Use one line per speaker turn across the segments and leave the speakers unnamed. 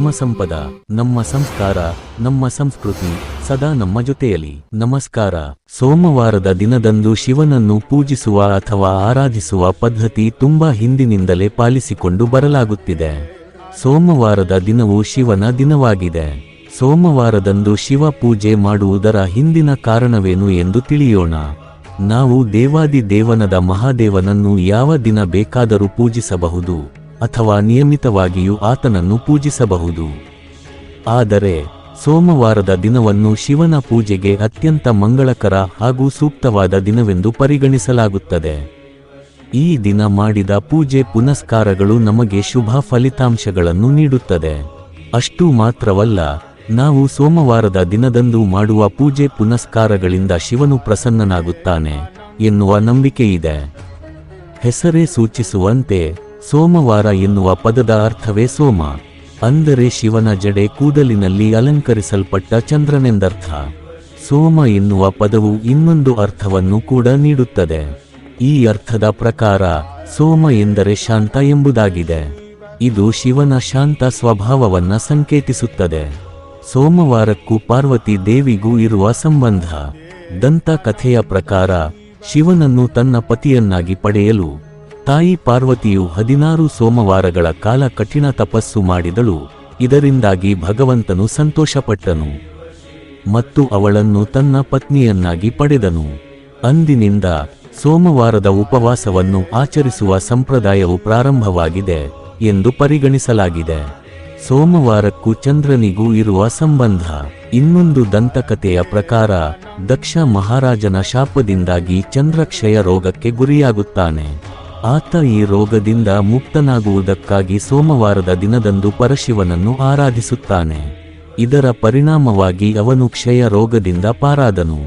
ಧರ್ಮಸಂಪದ ನಮ್ಮ ಸಂಸ್ಕಾರ, ನಮ್ಮ ಸಂಸ್ಕೃತಿ ಸದಾ ನಮ್ಮ ಜೊತೆಯಲ್ಲಿ ನಮಸ್ಕಾರ. ಸೋಮವಾರದ ದಿನದಂದು ಶಿವನನ್ನು ಪೂಜಿಸುವ ಅಥವಾ ಆರಾಧಿಸುವ ಪದ್ಧತಿ ತುಂಬಾ ಹಿಂದಿನಿಂದಲೇ ಪಾಲಿಸಿಕೊಂಡು ಬರಲಾಗುತ್ತಿದೆ. ಸೋಮವಾರದ ದಿನವು ಶಿವನ ದಿನವಾಗಿದೆ. ಸೋಮವಾರದಂದು ಶಿವ ಪೂಜೆ ಮಾಡುವುದರ ಹಿಂದಿನ ಕಾರಣವೇನು ಎಂದು ತಿಳಿಯೋಣ. ನಾವು ದೇವಾದಿ ದೇವನದ ಮಹಾದೇವನನ್ನು ಯಾವ ದಿನ ಬೇಕಾದರೂ ಪೂಜಿಸಬಹುದು. ಅಥವಾ ನಿಯಮಿತವಾಗಿಯೂ ಆತನನ್ನು ಪೂಜಿಸಬಹುದು. ಆದರೆ, ಸೋಮವಾರದ ದಿನವನ್ನು ಶಿವನ ಪೂಜೆಗೆ ಅತ್ಯಂತ ಮಂಗಳಕರ ಹಾಗೂ ಸೂಕ್ತವಾದ ದಿನವೆಂದು ಪರಿಗಣಿಸಲಾಗುತ್ತದೆ. ಈ ದಿನ ಮಾಡಿದ ಪೂಜೆ ಪುನಸ್ಕಾರಗಳು ನಮಗೆ ಶುಭ ಫಲಿತಾಂಶಗಳನ್ನು ನೀಡುತ್ತದೆ. ಅಷ್ಟು ಮಾತ್ರವಲ್ಲ, ನಾವು ಸೋಮವಾರದ ದಿನದಂದು ಮಾಡುವ ಪೂಜೆ ಪುನಸ್ಕಾರಗಳಿಂದ ಶಿವನು ಪ್ರಸನ್ನನಾಗುತ್ತಾನೆ ಎನ್ನುವ ನಂಬಿಕೆಯಿದೆ. ಹೆಸರೇ ಸೂಚಿಸುವಂತೆ ಸೋಮವಾರ ಎನ್ನುವ ಪದದ ಅರ್ಥವೇ ಸೋಮ. ಅಂದರೆ ಶಿವನ ಜಡೆ ಕೂದಲಿನಲ್ಲಿ ಅಲಂಕರಿಸಲ್ಪಟ್ಟ ಚಂದ್ರನೆಂದರ್ಥ. ಸೋಮ ಎನ್ನುವ ಪದವು ಇನ್ನೊಂದು ಅರ್ಥವನ್ನು ಕೂಡ ನೀಡುತ್ತದೆ. ಈ ಅರ್ಥದ ಪ್ರಕಾರ, ಸೋಮ ಎಂದರೆ ಶಾಂತ ಎಂಬುದಾಗಿದೆ. ಇದು ಶಿವನ ಶಾಂತ ಸ್ವಭಾವವನ್ನು ಸಂಕೇತಿಸುತ್ತದೆ. ಸೋಮವಾರಕ್ಕೂ ಪಾರ್ವತಿ ದೇವಿಗೂ ಇರುವ ಸಂಬಂಧ. ದಂತ ಕಥೆಯ ಪ್ರಕಾರ, ಶಿವನನ್ನು ತನ್ನ ಪತಿಯನ್ನಾಗಿ ಪಡೆಯಲು ತಾಯಿ ಪಾರ್ವತಿಯು ಹದಿನಾರು ಸೋಮವಾರಗಳ ಕಾಲ ಕಠಿಣ ತಪಸ್ಸು ಮಾಡಿದಳು, ಇದರಿಂದಾಗಿ ಭಗವಂತನು ಸಂತೋಷಪಟ್ಟನು ಮತ್ತು ಅವಳನ್ನು ತನ್ನ ಪತ್ನಿಯನ್ನಾಗಿ ಪಡೆದನು. ಅಂದಿನಿಂದ ಸೋಮವಾರದ ಉಪವಾಸವನ್ನು ಆಚರಿಸುವ ಸಂಪ್ರದಾಯವು ಪ್ರಾರಂಭವಾಗಿದೆ ಎಂದು ಪರಿಗಣಿಸಲಾಗಿದೆ. ಸೋಮವಾರಕ್ಕೂ ಚಂದ್ರನಿಗೂ ಇರುವ ಸಂಬಂಧ, ಇನ್ನೊಂದು ದಂತಕಥೆಯ ಪ್ರಕಾರ, ದಕ್ಷ ಮಹಾರಾಜನ ಶಾಪದಿಂದಾಗಿ ಚಂದ್ರಕ್ಷಯ ರೋಗಕ್ಕೆ ಗುರಿಯಾಗುತ್ತಾನೆ. ಆತ ಈ ರೋಗದಿಂದ ಮುಕ್ತನಾಗುವುದಕ್ಕಾಗಿ ಸೋಮವಾರದ ದಿನದಂದು ಪರಶಿವನನ್ನು ಆರಾಧಿಸುತ್ತಾನೆ. ಇದರ ಪರಿಣಾಮವಾಗಿ ಅವನು ಕ್ಷಯ ರೋಗದಿಂದ ಪಾರಾದನು.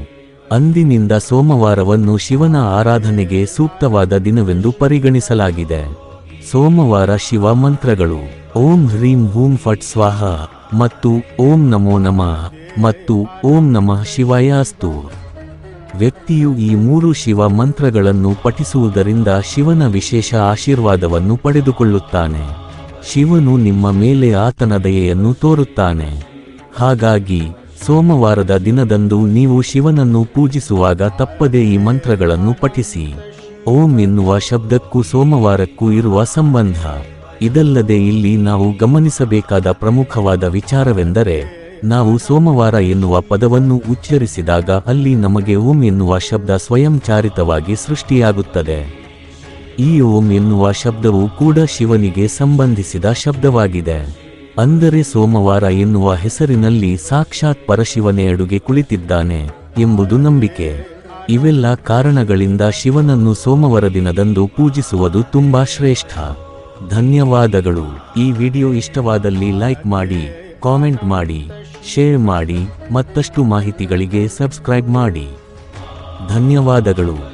ಅಂದಿನಿಂದ ಸೋಮವಾರವನ್ನು ಶಿವನ ಆರಾಧನೆಗೆ ಸೂಕ್ತವಾದ ದಿನವೆಂದು ಪರಿಗಣಿಸಲಾಗಿದೆ. ಸೋಮವಾರ ಶಿವ ಮಂತ್ರಗಳು. ಓಂ ಹ್ರೀಂ ಹೂಂ ಫಟ್ ಸ್ವಾಹ ಮತ್ತು ಓಂ ನಮೋ ನಮಃ ಮತ್ತು ಓಂ ನಮಃ ಶಿವಾಯ ವ್ಯಕ್ತಿಯು ಈ ಮೂರು ಶಿವ ಮಂತ್ರಗಳನ್ನು ಪಠಿಸುವುದರಿಂದ ಶಿವನ ವಿಶೇಷ ಆಶೀರ್ವಾದವನ್ನು ಪಡೆದುಕೊಳ್ಳುತ್ತಾನೆ. ಶಿವನು ನಿಮ್ಮ ಮೇಲೆ ಆತನ ದಯೆಯನ್ನು ತೋರುತ್ತಾನೆ. ಹಾಗಾಗಿ, ಸೋಮವಾರದ ದಿನದಂದು ನೀವು ಶಿವನನ್ನು ಪೂಜಿಸುವಾಗ ತಪ್ಪದೇ ಈ ಮಂತ್ರಗಳನ್ನು ಪಠಿಸಿ. ಓಂ ಎನ್ನುವ ಶಬ್ದಕ್ಕೂ ಸೋಮವಾರಕ್ಕೂ ಇರುವ ಸಂಬಂಧ. ಇದಲ್ಲದೆ ಇಲ್ಲಿ ನಾವು ಗಮನಿಸಬೇಕಾದ ಪ್ರಮುಖವಾದ ವಿಚಾರವೆಂದರೆ ನಾವು ಸೋಮವಾರ ಎನ್ನುವ ಪದವನ್ನು ಉಚ್ಚರಿಸಿದಾಗ ಅಲ್ಲಿ ನಮಗೆ ಓಂ ಎನ್ನುವ ಶಬ್ದ ಸ್ವಯಂಚಾರಿತವಾಗಿ ಸೃಷ್ಟಿಯಾಗುತ್ತದೆ. ಈ ಓಂ ಎನ್ನುವ ಶಬ್ದವು ಕೂಡ ಶಿವನಿಗೆ ಸಂಬಂಧಿಸಿದ ಶಬ್ದವಾಗಿದೆ. ಅಂದರೆ ಸೋಮವಾರ ಎನ್ನುವ ಹೆಸರಿನಲ್ಲಿ ಸಾಕ್ಷಾತ್ ಪರಶಿವನೇ ಅಡುಗೆ ಕುಳಿತಿದ್ದಾನೆ ಎಂಬುದು ನಂಬಿಕೆ. ಇವೆಲ್ಲ ಕಾರಣಗಳಿಂದ ಶಿವನನ್ನು ಸೋಮವಾರ ದಿನದಂದು ಪೂಜಿಸುವುದು ತುಂಬಾ ಶ್ರೇಷ್ಠ. ಧನ್ಯವಾದಗಳು. ಈ ವಿಡಿಯೋ ಇಷ್ಟವಾದಲ್ಲಿ ಲೈಕ್ ಮಾಡಿ, ಕಾಮೆಂಟ್ ಮಾಡಿ. ಶೇರ್ ಮಾಡಿ ಮತ್ತಷ್ಟು ಮಾಹಿತಿಗಳಿಗೆ ಸಬ್ಸ್ಕ್ರೈಬ್ ಮಾಡಿ. ಧನ್ಯವಾದಗಳು.